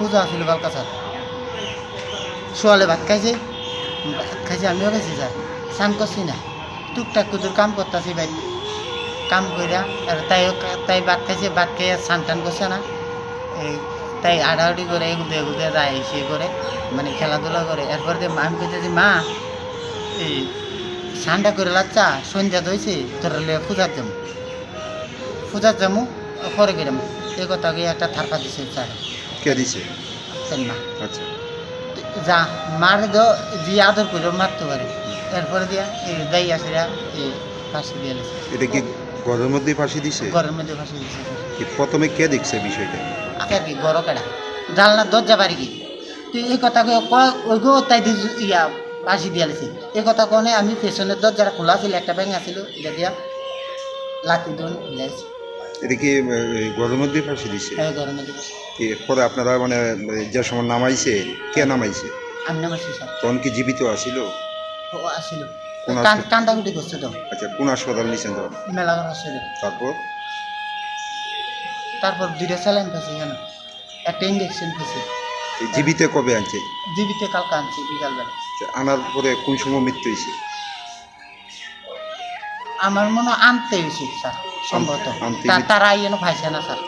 পুজো আছিল বালকা স্যার সোয়ালে ভাত খাইছে ভাত খাইছে, আমিও খাইছি স্যার স্নান করছি না। টুকটাক কুতুর কাম করতেছি ভাই কাম কইরা আর তাই তাই ভাত খাইছে, ভাত খাইয়া স্নান টান করছে না। এই, তাই আড়াআড়ি করে এগুলো এগুলো যায়, সে করে মানে খেলাধুলা করে এরপর দিয়ে আমি কইতেছি মা, এই স্নানটা করে লাচ্চা সন্ধ্যা হয়েছে তোর পূজার যাব পূজার যাব পরে গেলাম এই কথা একটা থারপা দিছে স্যার কে দিছে? মা আচ্ছা। যা মারে দো যে আদর করে মারতে পারে। এরপরে দিয়া এই দাই আসিরা এই ফাঁসি দিয়ে এটা কি ঘরের মধ্যেই ফাঁসি দিছে? ঘরের মধ্যে ফাঁসি দিয়েছে কি প্রথমে কে দেখছে বিষয়টা? আচ্ছা কি গড় কেডা? জানলা দরজা বাড়ি কি? তুই এই কথা কয়ে ওই গো তাই দি ইয়া ফাঁসি দিয়ে লেছে। এই কথা কনে আমি পেছনের দরজাটা খোলা ছিল একটা ব্যাঙ আছিল এটা দিয়া লাঠি দোন এটা কি ফাঁসি দিছে ফাঁসি। পরে আপনারা মানে যে সময় নামাইছে কে নামাইছে? আমি নামাইছি স্যার। তখন কি জীবিত আসিল ও? কান্দাকুটি করছে তো। আচ্ছা কোন হাসপাতাল নিছেন তখন? তারপর? তারপর দুইটা স্যালাইন পেয়েছি কেন একটা ইঞ্জেকশন জীবিত কবে আনছে? জীবিত কালকে আনছি বিকালবেলা। আচ্ছা, আনার পরে কোন সময় মৃত্যু হয়েছে? আমার মনে হয় আনতে হয়েছে স্যার। সম্ভবত আনতে তা- হয়েছে। তারা ইয়েনো পাইছে না স্যার